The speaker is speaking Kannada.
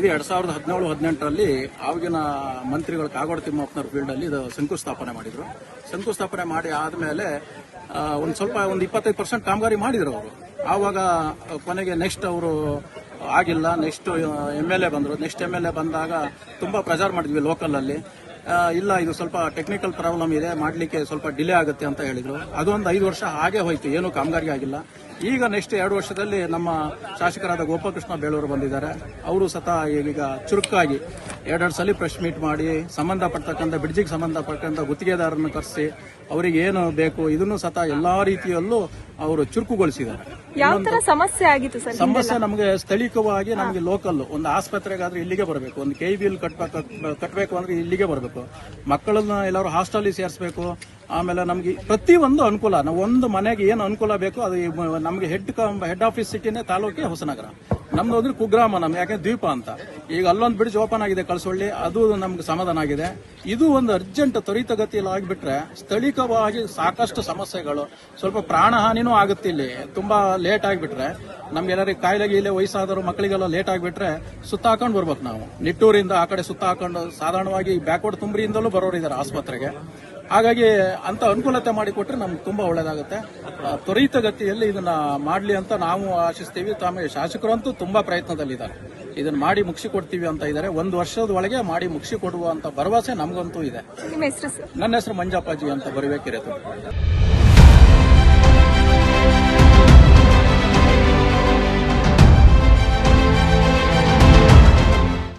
ಇದು ಎರಡ್ ಸಾವಿರದ ಹದಿನೇಳು, ಹದಿನೆಂಟರಲ್ಲಿ ಆವಾಗಿನ ಮಂತ್ರಿಗಳು ಕಾಗೋಡು ತಿಮ್ಮಪ್ಪನವ್ರ ಫೀಲ್ಡ್ ಅಲ್ಲಿ ಇದು ಶಂಕುಸ್ಥಾಪನೆ ಮಾಡಿದ್ರು. ಶಂಕುಸ್ಥಾಪನೆ ಮಾಡಿ ಆದ್ಮೇಲೆ ಒಂದು ಸ್ವಲ್ಪ ಒಂದು ಇಪ್ಪತ್ತೈದು ಪರ್ಸೆಂಟ್ ಕಾಮಗಾರಿ ಮಾಡಿದ್ರು ಅವರು. ಆವಾಗ ಕೊನೆಗೆ ನೆಕ್ಸ್ಟ್ ಅವರು ಆಗಿಲ್ಲ. ನೆಕ್ಸ್ಟ್ ಎಂ ಎಲ್ ಎ ಬಂದರು. ನೆಕ್ಸ್ಟ್ ಎಂ ಎಲ್ ಎ ಬಂದಾಗ ತುಂಬಾ ಪ್ರಚಾರ ಮಾಡಿದ್ವಿ ಲೋಕಲ್ ಅಲ್ಲಿ. ಇಲ್ಲ, ಇದು ಸ್ವಲ್ಪ ಟೆಕ್ನಿಕಲ್ ಪ್ರಾಬ್ಲಮ್ ಇದೆ. ಮಾಡಲಿಕ್ಕೆ ಸ್ವಲ್ಪ ಡಿಲೇ ಆಗುತ್ತೆ ಅಂತ ಹೇಳಿದರು. ಅದೊಂದು ಐದು ವರ್ಷ ಹಾಗೆ ಹೋಯ್ತು. ಏನು ಕಾಮಗಾರಿ ಆಗಿಲ್ಲ. ಈಗ ನೆಕ್ಸ್ಟ್ ಎರಡು ವರ್ಷದಲ್ಲಿ ನಮ್ಮ ಶಾಸಕರಾದ ಗೋಪಾಲಕೃಷ್ಣ ಬೇಳೂರು ಬಂದಿದ್ದಾರೆ. ಅವರು ಸತ ಈಗ ಚುರುಕಾಗಿ ಎರಡೆರಡು ಸಲ ಪ್ರೆಸ್ ಮೀಟ್ ಮಾಡಿ ಸಂಬಂಧಪಡ್ತಕ್ಕಂಥ ಬ್ರಿಡ್ಜಿಗೆ ಸಂಬಂಧಪಟ್ಟಂಥ ಗುತ್ತಿಗೆದಾರರನ್ನು ಕರೆಸಿ ಅವರಿಗೆ ಏನು ಬೇಕು ಇದನ್ನು ಸತ ಎಲ್ಲಾ ರೀತಿಯಲ್ಲೂ ಅವರು ಚುರುಕುಗೊಳಿಸಿದ್ದಾರೆ. ಯಾವ ತರ ಸಮಸ್ಯೆ ಆಗಿತ್ತು ಸರ್ ಸಮಸ್ಯೆ ನಮಗೆ ಸ್ಥಳೀಯವಾಗಿ ನಮಗೆ ಲೋಕಲ್ ಒಂದು ಆಸ್ಪತ್ರೆಗಾದ್ರೆ ಇಲ್ಲಿಗೆ ಬರಬೇಕು. ಒಂದು ಕೆ ಬಿಲ್ ಕಟ್ಬೇಕು ಕಟ್ಟಬೇಕು ಅಂದ್ರೆ ಇಲ್ಲಿಗೆ ಬರಬೇಕು. ಮಕ್ಕಳನ್ನ ಎಲ್ಲರೂ ಹಾಸ್ಟೆಲ್ ಸೇರಿಸಬೇಕು. ಆಮೇಲೆ ನಮಗೆ ಪ್ರತಿಯೊಂದು ಅನುಕೂಲ, ನಾವು ಒಂದು ಮನೆಗೆ ಏನು ಅನುಕೂಲ ಬೇಕು ಅದು ನಮಗೆ ನಮ್ಗೆ ಹೆಡ್ ಹೆಡ್ ಆಫೀಸ್ ಸಿಟಿನೇ ತಾಲೂಕೆ ಹೊಸನಗರ. ನಮ್ದು ಅಂದ್ರೆ ಕುಗ್ರಾಮ ನಮ್ ಯಾಕೆ ದ್ವೀಪ ಅಂತ. ಈಗ ಅಲ್ಲೊಂದು ಬ್ರಿಡ್ಜ್ ಓಪನ್ ಆಗಿದೆ ಕಳ್ಸೊಳ್ಳಿ, ಅದು ನಮ್ಗೆ ಸಮಾಧಾನ ಆಗಿದೆ. ಇದು ಒಂದು ಅರ್ಜೆಂಟ್ ತ್ವರಿತಗತಿಯಲ್ಲಿ ಆಗಿಬಿಟ್ರೆ ಸ್ಥಳೀಯವಾಗಿ ಸಾಕಷ್ಟು ಸಮಸ್ಯೆಗಳು, ಸ್ವಲ್ಪ ಪ್ರಾಣಹಾನಿನೂ ಆಗುತ್ತೆ ಇಲ್ಲಿ. ತುಂಬಾ ಲೇಟ್ ಆಗಿಬಿಟ್ರೆ ನಮ್ಗೆಲ್ಲರಿಗೆ ಕಾಯಿಲೆ ಇಲ್ಲೇ ವಯಸ್ಸಾದವರು, ಮಕ್ಕಳಿಗೆಲ್ಲ ಲೇಟ್ ಆಗಿಬಿಟ್ರೆ ಸುತ್ತ ಹಾಕೊಂಡು ಬರ್ಬೇಕು ನಾವು. ನಿಟ್ಟೂರಿಂದ ಆ ಕಡೆ ಸುತ್ತ ಹಾಕೊಂಡು, ಸಾಧಾರಣವಾಗಿ ಬ್ಯಾಕ್ವರ್ಡ್ ತುಂಬ್ರಿಯಿಂದಲೂ ಬರೋರು ಇದ್ದಾರೆ ಆಸ್ಪತ್ರೆಗೆ. ಹಾಗಾಗಿ ಅಂತ ಅನುಕೂಲತೆ ಮಾಡಿಕೊಟ್ರೆ ನಮ್ಗೆ ತುಂಬಾ ಒಳ್ಳೇದಾಗುತ್ತೆ. ತ್ವರಿತ ತ್ವರಿತಗತಿಯಲ್ಲಿ ಇದನ್ನ ಮಾಡಲಿ ಅಂತ ನಾವು ಆಶಿಸ್ತೀವಿ. ಶಾಸಕರು ಶಾಸಕರಂತೂ ತುಂಬಾ ಪ್ರಯತ್ನದಲ್ಲಿದ್ದಾರೆ. ಇದನ್ನ ಮಾಡಿ ಮುಗಿಸಿ ಕೊಡ್ತೀವಿ ಅಂತ ಇದ್ದಾರೆ. ಒಂದು ವರ್ಷದ ಒಳಗೆ ಮಾಡಿ ಮುಗಿಸಿ ಕೊಡುವ ಅಂತ ಭರವಸೆ ನಮಗಂತೂ ಇದೆ. ನನ್ನ ಹೆಸರು ಮಂಜಪ್ಪಾಜಿ ಅಂತ ಬರಬೇಕಿರತ್ತೆ